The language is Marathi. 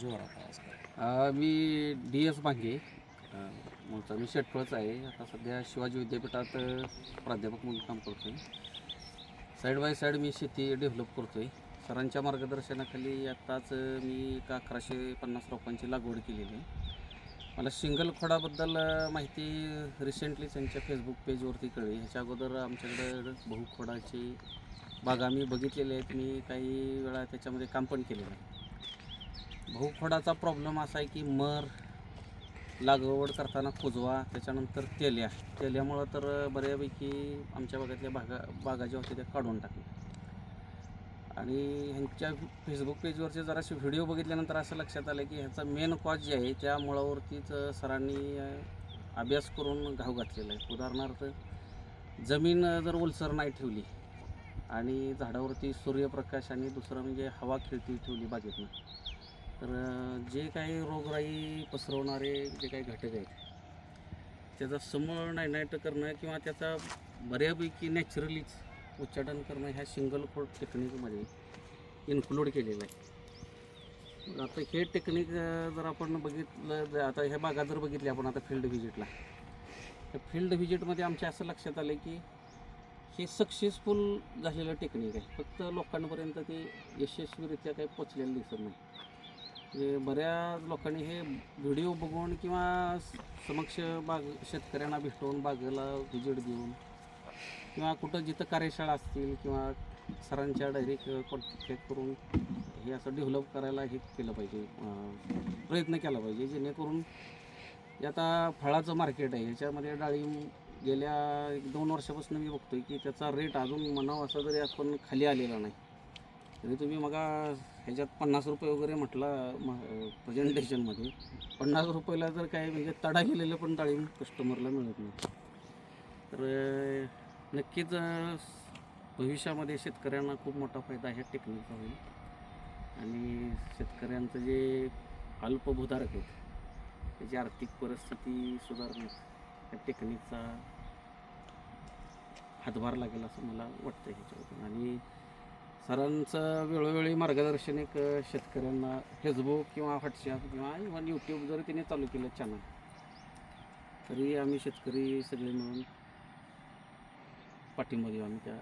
जोरात मी डी एस भांगे. मूळचा मी शेटफळच आहे. आता सध्या शिवाजी विद्यापीठात प्राध्यापक म्हणून काम करतो आहे साईड बाय साईड मी शेती डेव्हलप करतो आहे सरांच्या मार्गदर्शनाखाली आत्ताच मी एक अकराशे पन्नास रोपांची लागवड केलेली आहे. मला सिंगल खोडाबद्दल माहिती रिसेंटली त्यांच्या फेसबुक पेजवरती कळली. ह्याच्या अगोदर आमच्याकडं बहुखोडाची बागा मी बघितलेले आहेत. मी काही वेळा त्याच्यामध्ये काम पण केलेलं आहे. बहुखोडाचा प्रॉब्लेम असा आहे की मर लागवड करताना कुजवा त्याच्यानंतर तेल्या. तेल्यामुळं तर बऱ्यापैकी आमच्या भागातल्या भागा बागा ज्या होत्या त्या काढून टाकल्या आणि ह्यांच्या फेसबुक पेजवरचे जरासे व्हिडिओ बघितल्यानंतर असं लक्षात आलं की ह्याचा मेन कॉज जे आहे त्या मुळावरतीच सरांनी अभ्यास करून घाव घातलेला आहे. उदाहरणार्थ जमीन जर ओलसर नाही ठेवली आणि झाडावरती सूर्यप्रकाश आणि दुसरं म्हणजे हवा खिळती ठेवली बागेतनं तर जे काही रोगराई पसरवणारे जे काही घटक आहेत त्याचा समूळ नायनाट करणं किंवा त्याचा बऱ्यापैकी नॅचरलीच उच्चाटन करणं ह्या सिंगल खोड टेक्निकमध्ये इन्क्लूड केलेलं आहे. आता हे टेक्निक जर आपण बघितलं आता ह्या भागात जर बघितले आपण आता फील्ड व्हिजिटला तर फील्ड व्हिजिटमध्ये आमच्या असं लक्षात आलं की हे सक्सेसफुल झालेलं टेक्निक आहे. फक्त लोकांपर्यंत ते यशस्वीरित्या काही पोचलेलं दिसत नाही. म्हणजे बऱ्याच लोकांनी हे व्हिडिओ बघून किंवा समक्ष बाग शेतकऱ्यांना भेटून बागेला व्हिजिट देऊन किंवा कुठं जिथं कार्यशाळा असतील किंवा सरांच्या डायरेक्ट कॉन्टॅक्ट करून हे असं डेव्हलप करायला हे केलं पाहिजे प्रयत्न केला पाहिजे जेणेकरून जे आता फळाचं मार्केट आहे. ह्याच्यामध्ये डाळिंब गेल्या एक दोन वर्षापासून मी बघतोय की त्याचा रेट अजून म्हणावं असं जरी आपण खाली आलेला नाही तरी तुम्ही मग ह्याच्यात पन्नास रुपये वगैरे म्हटला प्रेझेंटेशनमध्ये पन्नास रुपयाला जर काय म्हणजे तडा गेलेलं पण डाळिंब कस्टमरला मिळत नाही. तर नक्कीच भविष्यामध्ये शेतकऱ्यांना खूप मोठा फायदा ह्या टेक्निकचा होईल. आणि शेतकऱ्यांचं जे अल्पभूधारक आहेत त्याची आर्थिक परिस्थिती सुधारण्यात त्या टेक्निकचा हातभार लागेल असं मला वाटतं ह्याच्यावरून आणि सरांचं वेळोवेळी मार्गदर्शन एक शेतकऱ्यांना फेसबुक किंवा व्हॉट्सॲप किंवा इव्हन यूट्यूब जरी तिने चालू केलं चॅनल तरी आम्ही शेतकरी सगळे मिळून पाठिंबा देऊ आम्ही त्या